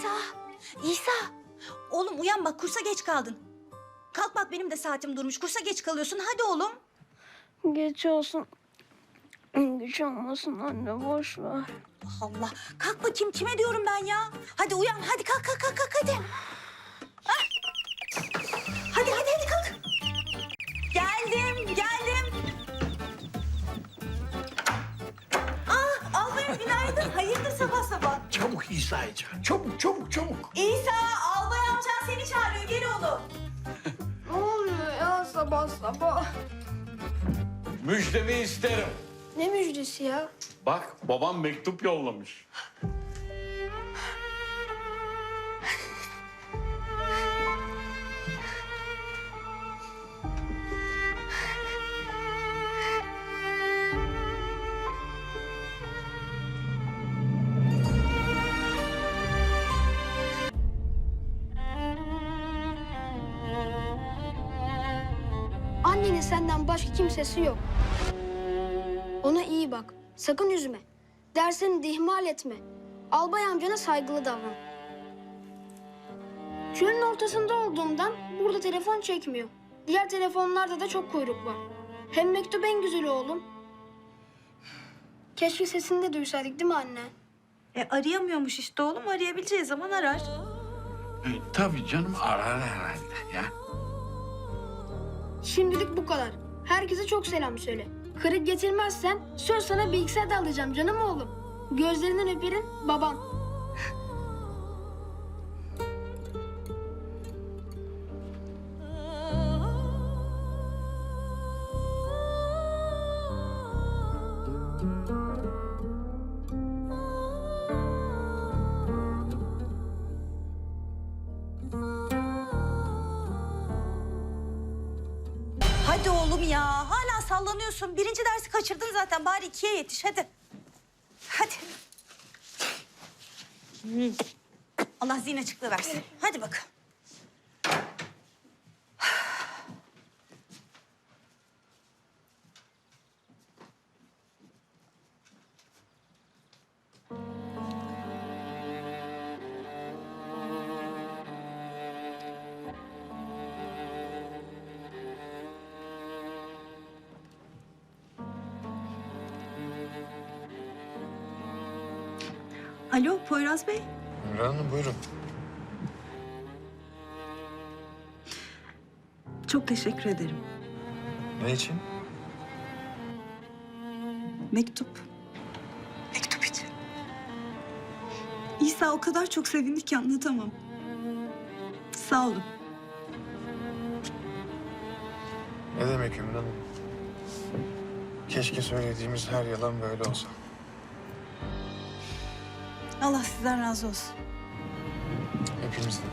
İsa, İsa. Oğlum uyan bak kursa geç kaldın. Kalk bak benim de saatim durmuş. Kursa geç kalıyorsun. Hadi oğlum. Geç olsun. Geç olmasın anne boş ver. Allah. Kalk bakayım kime diyorum ben ya? Hadi uyan. Hadi kalk kalk kalk kalk hadi. Çabuk İsa'ya çabuk çabuk çabuk. İsa albay amcan seni çağırıyor. Gel oğlum. Ne oluyor ya sabah sabah? Müjdemi isterim. Ne müjdesi ya? Bak babam mektup yollamış. Annenin senden başka kimsesi yok. Ona iyi bak. Sakın üzme. Dersini de ihmal etme. Albay amcana saygılı davran. Çölün ortasında olduğundan burada telefon çekmiyor. Diğer telefonlarda da çok kuyruk var. Hem mektup en güzeli oğlum. Keşke sesini de duysaydık değil mi anne? E arayamıyormuş işte oğlum. Arayabileceği zaman arar. E, tabii canım arar herhalde ya. Şimdilik bu kadar. Herkese çok selam söyle. Kırık getirmezsen söz sana bilgisayar da alacağım canım oğlum. Gözlerinden öperim baban. Hadi oğlum ya. Hala sallanıyorsun. Birinci dersi kaçırdın zaten. Bari ikiye yetiş. Hadi. Hadi. Hmm. Allah zihin açıklığı versin. Hadi bakalım. Alo Poyraz Bey. Ümran Hanım buyurun. Çok teşekkür ederim. Ne için? Mektup. Mektup için. İsa o kadar çok sevindi ki anlatamam. Sağ olun. Ne demek Ümran Hanım? Keşke söylediğimiz her yalan böyle olsa. Allah sizden razı olsun. Hepimizin.